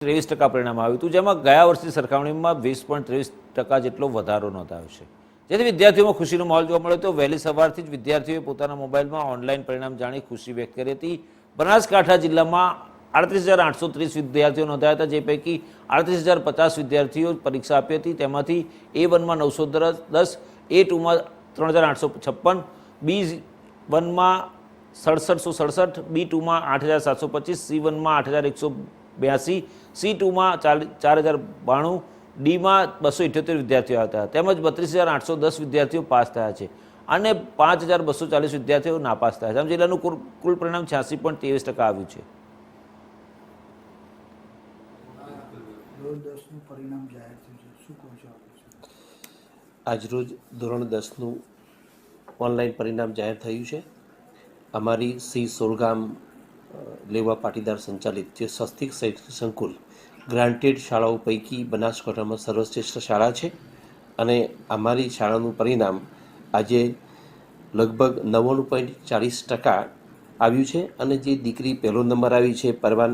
ત્રેવીસ ટકા પરિણામ આવ્યું હતું, જેમાં ગયા વર્ષની સરખામણીમાં વીસ પોઈન્ટ ત્રેવીસ ટકા જેટલો વધારો નોંધાયો છે. જેથી વિદ્યાર્થીઓમાં ખુશીનો માહોલ જોવા મળ્યો હતો. વહેલી સવારથી જ વિદ્યાર્થીઓએ પોતાના મોબાઈલમાં ઓનલાઈન પરિણામ જાણી ખુશી વ્યક્ત કરી હતી. બનાસકાંઠા જિલ્લામાં આડત્રીસ હજાર આઠસો ત્રીસ વિદ્યાર્થીઓ નોંધાયા હતા, જે પૈકી આડત્રીસ હજાર પચાસ વિદ્યાર્થીઓ પરીક્ષા આપી હતી. તેમાંથી એ વનમાં નવસો દસ, એ ટુમાં ત્રણ હજાર આઠસો છપ્પન, બી વનમાં સડસઠસો સડસઠ, બી ટુમાં આઠ હજાર સાતસો પચીસ, સી વનમાં આઠ હજાર એકસો બ્યાસી સી ટુમાં ચાર હજાર બાણું ડીમાં બસો ઇઠ્યોતેર વિદ્યાર્થીઓ હતા. તેમજ બત્રીસ હજાર આઠસો દસ વિદ્યાર્થીઓ પાસ થયા છે અને પાંચ હજાર બસો ચાલીસ વિદ્યાર્થીઓ નાપાસ થયા છે. આમ જિલ્લાનું કુલ કુલ પરિણામ છ્યાસી પોઈન્ટ ત્રેવીસ ટકા આવ્યું છે? આજરોજ ધોરણ દસનું ઓનલાઈન પરિણામ જાહેર થયું છે. અમારી સી સોરગામ લેવા પાટીદાર સંચાલિત જે સ્વસ્તિક શૈક્ષણિક સંકુલ ગ્રાન્ટેડ શાળાઓ પૈકી બનાસકાંઠામાં સર્વશ્રેષ્ઠ શાળા છે અને અમારી શાળાનું પરિણામ આજે લગભગ નવ્વાણું પોઈન્ટ ચાલીસ ટકા આવ્યું છે અને જે દીકરી પહેલો નંબર આવી છે, પરવાન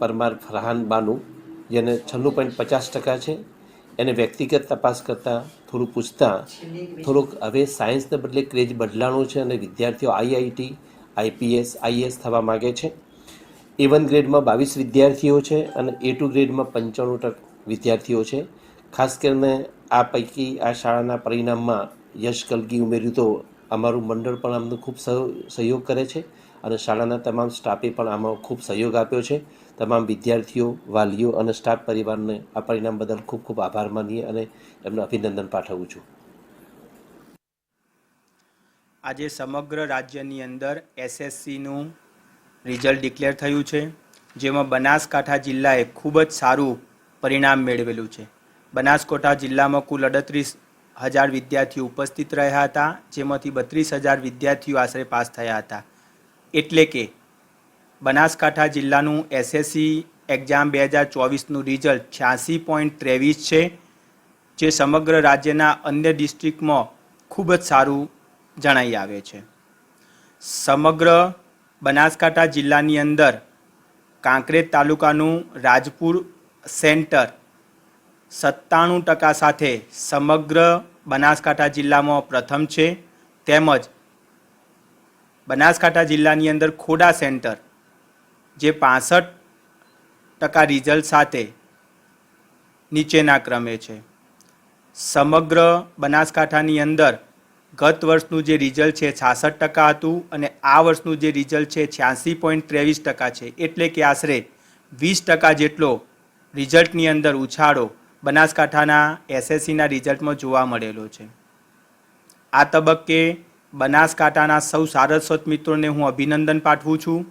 પરમાર ફરહાન બાનુ, જેને છન્નું પોઈન્ટ પચાસ ટકા છે. એને વ્યક્તિગત તપાસ કરતાં થોડું પૂછતાં, થોડુંક હવે સાયન્સને બદલે ક્રેઝ બદલાણો છે અને વિદ્યાર્થીઓ આઈઆઈટી આઈપીએસ, આઈએસ થવા માગે છે. એ વન ગ્રેડમાં બાવીસ વિદ્યાર્થીઓ છે અને એ ટુ ગ્રેડમાં પંચાણું ટક વિદ્યાર્થીઓ છે. ખાસ કરીને આ પૈકી આ શાળાના પરિણામમાં યશ કલગી ઉમેર્યું તો અમારું મંડળ પણ આમનો ખૂબ સહ- સહયોગ કરે છે અને શાળાના તમામ સ્ટાફે પણ આમાં ખૂબ સહયોગ આપ્યો છે. તમામ વિદ્યાર્થીઓ, વાલીઓ અને સ્ટાફ પરિવારને આ પરિણામ બદલ ખૂબ ખૂબ આભાર માનીએ અને એમને અભિનંદન પાઠવું છું. આજે સમગ્ર રાજ્યની અંદર એસએસસીનું રિઝલ્ટ ડિક્લેર થયું છે, જેમાં બનાસકાંઠા જિલ્લાએ ખૂબ જ સારું પરિણામ મેળવેલું છે. બનાસકાંઠા જિલ્લામાં કુલ અડત્રીસ હજાર વિદ્યાર્થીઓ ઉપસ્થિત રહ્યા હતા, જેમાંથી બત્રીસ હજાર વિદ્યાર્થીઓ આશરે પાસ થયા હતા. એટલે કે બનાસકાંઠા જિલ્લાનું એસએસસી એક્ઝામ બે હજાર ચોવીસનું રિઝલ્ટ છ્યાસી પોઈન્ટ ત્રેવીસ છે, જે સમગ્ર રાજ્યના અન્ય ડિસ્ટ્રિક્ટમાં ખૂબ જ સારું જણાઈ આવે છે. સમગ્ર બનાસકાંઠા જિલ્લાની અંદર કાંકરેજ તાલુકાનું રાજપુર સેન્ટર સત્તાણું ટકા સાથે સમગ્ર બનાસકાંઠા જિલ્લામાં પ્રથમ છે. તેમજ બનાસકાંઠા જિલ્લાની અંદર ખોડા સેન્ટર જે પાસઠ ટકા રિઝલ્ટ સાથે નીચેના ક્રમે છે. સમગ્ર બનાસકાંઠાની અંદર ગત વર્ષનું જે રિઝલ્ટ છે છાસઠ ટકા હતું અને આ વર્ષનું જે રિઝલ્ટ છે છ્યાસી પોઈન્ટ ત્રેવીસ ટકા છે. એટલે કે આશરે વીસ ટકા જેટલો રિઝલ્ટની અંદર ઉછાળો બનાસકાંઠાના એસએસસીના રિઝલ્ટમાં જોવા મળેલો છે. આ તબક્કે બનાસકાંઠાના સૌ સારસ્વત મિત્રોને હું અભિનંદન પાઠવું છું.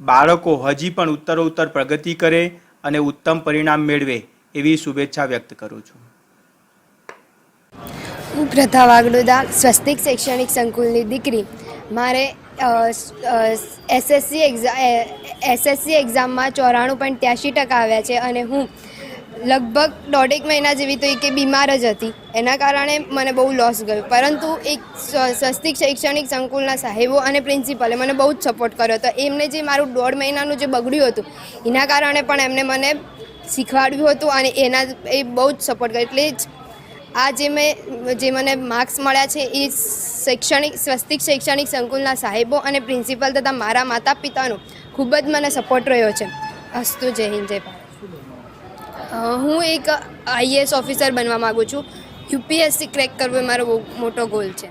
બાળકો હજી પણ ઉત્તરોત્તર પ્રગતિ કરે અને ઉત્તમ પરિણામ મેળવે એવી શુભેચ્છા વ્યક્ત કરું છું. હું પ્રથા વાગડોદા સ્વસ્તિક શૈક્ષણિક સંકુલની દીકરી. મારે એસએસસી એક્ઝામ એસએસસી એક્ઝામમાં ચોરાણું પોઈન્ટ ત્યાંશી ટકા આવ્યા છે અને હું લગભગ દોઢેક મહિના જેવી તો કે બીમાર જ હતી. એના કારણે મને બહુ લોસ ગયો. પરંતુ એક સ્વસ્તિક શૈક્ષણિક સંકુલના સાહેબો અને પ્રિન્સિપલે મને બહુ જ સપોર્ટ કર્યો હતો. એમને જે મારું દોઢ મહિનાનું જે બગડ્યું હતું, એના કારણે પણ એમને મને શીખવાડ્યું હતું અને એના એ બહુ જ સપોર્ટ કર્યો. એટલે જ આ જે મેં, જે મને માર્ક્સ મળ્યા છે એ શૈક્ષણિક, સ્વસ્તિક શૈક્ષણિક સંકુલના સાહેબો અને પ્રિન્સિપલ તથા મારા માતા પિતાનો ખૂબ જ મને સપોર્ટ રહ્યો છે. અસ્તુ જય હિન્દ, જય હું એક આઈએએસ ઓફિસર બનવા માગું છું. યુપીએસસી ક્રેક કરવો એ મારો બહુ મોટો ગોલ છે.